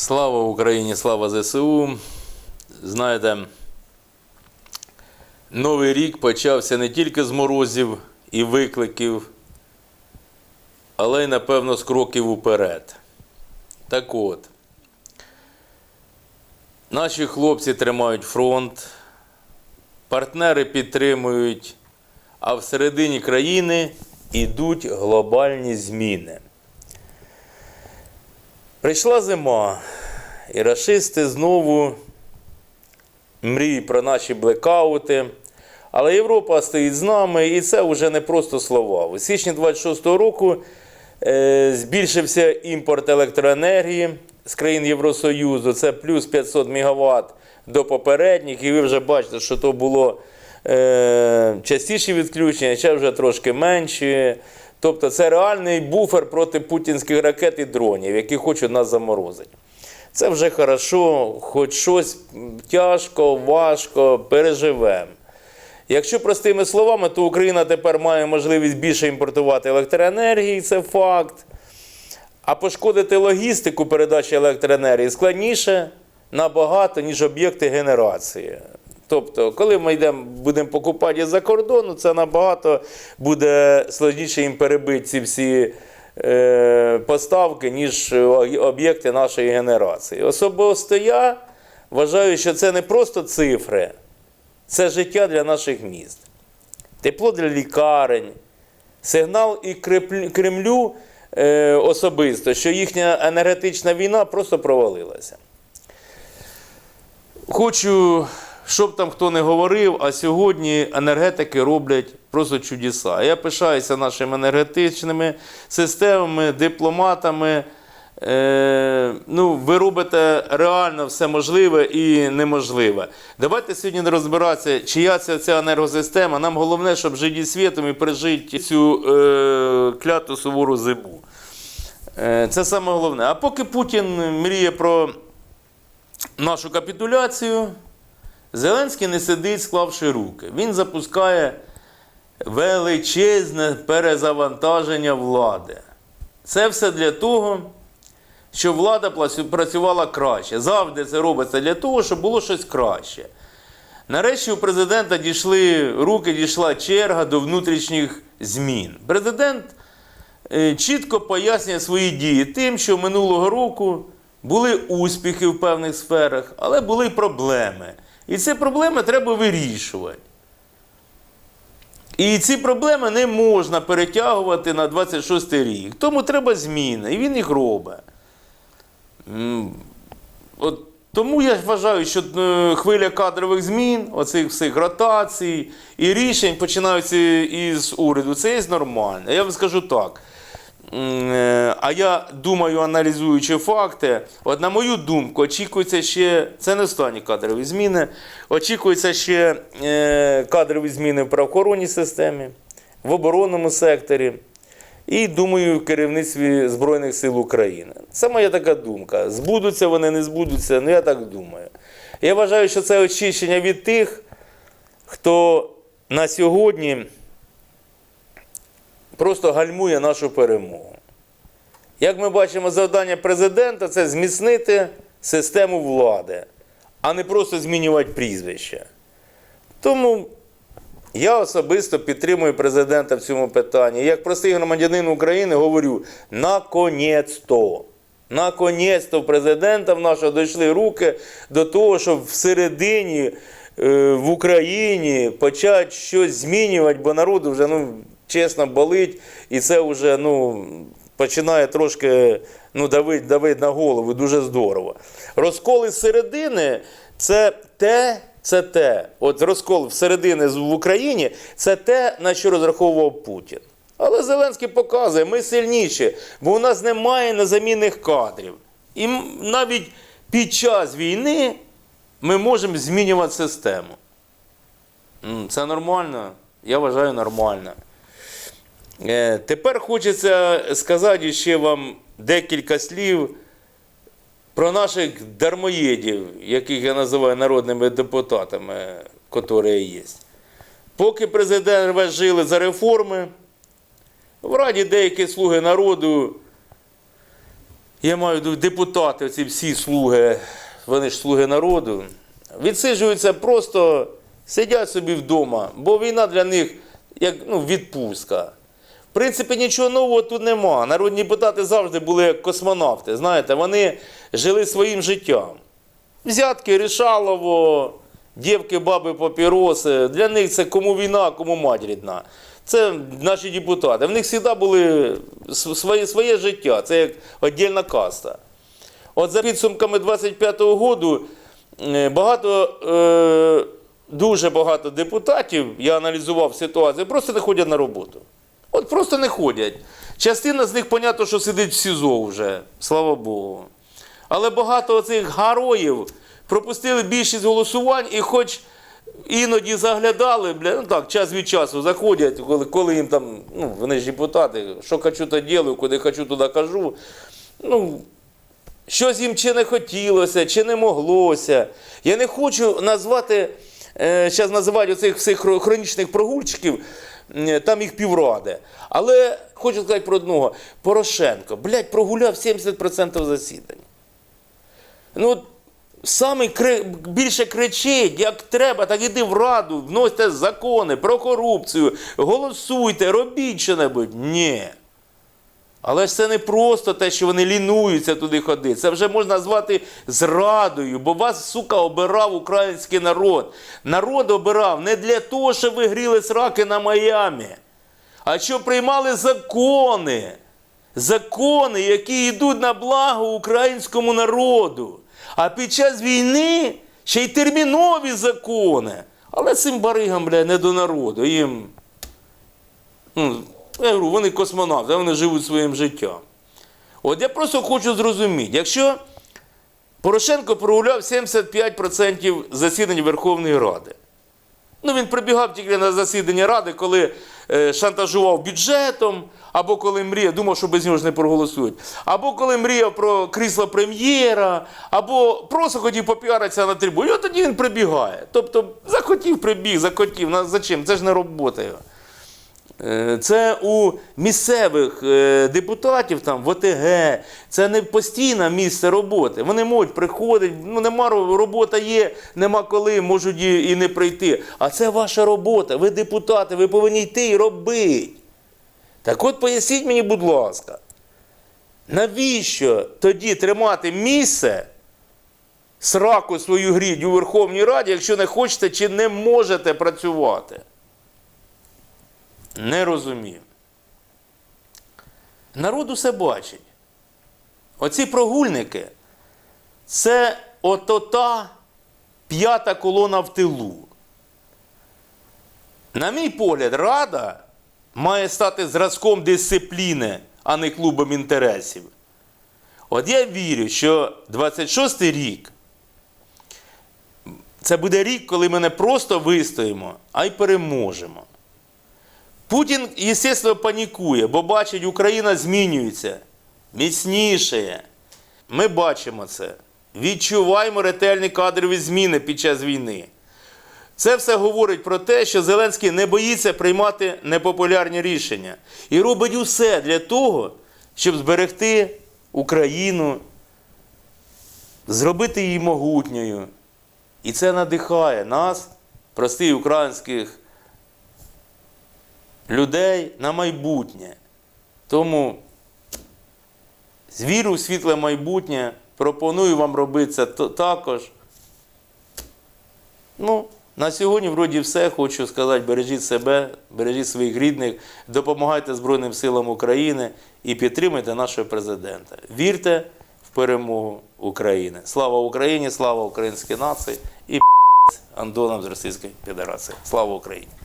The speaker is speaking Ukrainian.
Слава Україні, слава ЗСУ. Знаєте, новий рік почався не тільки з морозів і викликів, але й, напевно, з кроків уперед. Так от, наші хлопці тримають фронт, партнери підтримують, а всередині країни йдуть глобальні зміни. Прийшла зима, і рашисти знову мріють про наші блекаути. Але Європа стоїть з нами, і це вже не просто слова. У січні 26-го року е, збільшився імпорт електроенергії з країн Євросоюзу. Це плюс 500 МВт до попередніх. І ви вже бачите, що то було е, частіші відключення, ще вже трошки менші. Тобто це реальний буфер проти путінських ракет і дронів, які хочуть нас заморозити. Це вже хорошо, хоч щось тяжко, важко, переживемо. Якщо простими словами, то Україна тепер має можливість більше імпортувати електроенергії, це факт. А пошкодити логістику передачі електроенергії складніше набагато, ніж об'єкти генерації. Тобто, коли ми йдемо, будемо покупати з-за кордону, це набагато буде складніше їм перебити ці всі е, поставки, ніж об'єкти нашої генерації. Особисто я вважаю, що це не просто цифри, це життя для наших міст, тепло для лікарень, сигнал і Кремлю е, особисто, що їхня енергетична війна просто провалилася. Хочу, щоб там хто не говорив, а сьогодні енергетики роблять просто чудеса. Я пишаюся нашими енергетичними системами, дипломатами. Е, ну, ви робите реально все можливе і неможливе. Давайте сьогодні розбиратися, чия це ця енергосистема. Нам головне, щоб жити світом і пережити цю е, кляту сувору зиму. Е, це саме головне. А поки Путін мріє про нашу капітуляцію, Зеленський не сидить, склавши руки. Він запускає величезне перезавантаження влади. Це все для того, щоб влада працювала краще. Завжди це робиться для того, щоб було щось краще. Нарешті у президента дійшли руки, дійшла черга до внутрішніх змін. Президент е, чітко пояснює свої дії тим, що минулого року були успіхи в певних сферах, але були проблеми. І ці проблеми треба вирішувати. І ці проблеми не можна перетягувати на 26 рік. Тому треба зміни, і він їх робить. От тому я вважаю, що е, хвиля кадрових змін, оцих всіх ротацій і рішень починаються із уряду. Це є нормально. Я вам скажу так. Е, А я думаю, аналізуючи факти, от на мою думку, очікується ще, це не останні кадрові зміни, очікується ще е, кадрові зміни в правоохоронній системі, в оборонному секторі. І думаю, в керівництві Збройних сил України. Це моя така думка. Збудуться вони, не збудуться, ну я так думаю. Я вважаю, що це очищення від тих, хто на сьогодні просто гальмує нашу перемогу. Як ми бачимо, завдання президента це зміцнити систему влади, а не просто змінювати прізвище. Тому я особисто підтримую президента в цьому питанні. Як простий громадянин України говорю: наконець-то. Наконець-то президента в нашого дійшли руки до того, щоб всередині е, в Україні почати щось змінювати, бо народу вже ну, чесно болить, і це вже ну, починає трошки ну, давити, давити на голову дуже здорово. Розколи зсередини це те, це те. От розкол всередини в Україні це те, на що розраховував Путін. Але Зеленський показує, ми сильніші, бо у нас немає незамінних кадрів. І навіть під час війни ми можемо змінювати систему. Це нормально? Я вважаю нормально. Е, Тепер хочеться сказати ще вам декілька слів про наших дармоєдів, яких я називаю народними депутатами, які є. Поки президент жили за реформи, в Раді деякі слуги народу я маю депутати, ці всі слуги, вони ж слуги народу, відсиджуються просто, сидять собі вдома, бо війна для них як ну, відпустка. В принципі, нічого нового тут нема. Народні депутати завжди були космонавти. Знаєте, вони жили своїм життям. Взятки, рішалово, дівки, баби, папіроси. Для них це кому війна, кому мать рідна. Це наші депутати. В них завжди були своє, своє життя. Це як віддільна каста. От за підсумками 25-го году е, багато, е, дуже багато депутатів, я аналізував ситуацію, просто не ходять на роботу. От просто не ходять. Частина з них, понятно, що сидить в СІЗО вже, слава Богу. Але багато цих героїв пропустили більшість голосувань і хоч іноді заглядали, бля, ну так, час від часу заходять, коли, коли їм там, ну, вони ж депутати, що хочу, то ділю, куди хочу, туди кажу. Ну, щось їм чи не хотілося, чи не моглося. Я не хочу назвати, е, зараз називати оцих всіх хронічних прогульчиків, е, там їх півради. Але хочу сказати про одного. Порошенко, блядь, прогуляв 70% засідань. Ну, саме кри... більше кричить, як треба, так іди в раду, вносьте закони про корупцію, голосуйте, робіть що-небудь. Ні. Але ж це не просто те, що вони лінуються туди ходити. Це вже можна назвати зрадою, бо вас, сука, обирав український народ. Народ обирав не для того, щоб ви гріли сраки на Майамі, а щоб приймали закони. Закони, які йдуть на благо українському народу. А під час війни ще й термінові закони. Але цим баригам, бля, не до народу. Їм Ну, я говорю, вони космонавти, вони живуть своїм життям. От я просто хочу зрозуміти, якщо Порошенко прогуляв 75% засідань Верховної Ради. Ну, він прибігав тільки на засідання Ради, коли е, шантажував бюджетом, або коли мріяв, думав, що без нього ж не проголосують, або коли мріяв про крісло прем'єра, або просто хотів попіаритися на трибуні. От тоді він прибігає. Тобто захотів, прибіг, захотів. На, зачем? Це ж не робота його. Е, Це у місцевих е, депутатів там в ОТГ, це не постійне місце роботи. Вони можуть приходити, ну нема робота є, нема коли, можуть і, не прийти. А це ваша робота. Ви депутати, ви повинні йти і робити. Так от поясніть мені, будь ласка, навіщо тоді тримати місце, сраку свою грідь у Верховній Раді, якщо не хочете чи не можете працювати? Не розумію. Народ усе бачить. Оці прогульники це ото та п'ята колона в тилу. На мій погляд, Рада має стати зразком дисципліни, а не клубом інтересів. От я вірю, що 26-й рік це буде рік, коли ми не просто вистоїмо, а й переможемо. Путін, звісно, панікує, бо бачить, Україна змінюється, міцнішає. Ми бачимо це. Відчуваємо ретельні кадрові зміни під час війни. Це все говорить про те, що Зеленський не боїться приймати непопулярні рішення і робить усе для того, щоб зберегти Україну, зробити її могутньою. І це надихає нас, простих українських людей на майбутнє. Тому з віру в світле майбутнє пропоную вам робити це також. Ну, на сьогодні, вроді, все. Хочу сказати, бережіть себе, бережіть своїх рідних, допомагайте Збройним силам України і підтримуйте нашого президента. Вірте в перемогу України. Слава Україні, слава українській нації і Андонам з Російської Федерації. Слава Україні!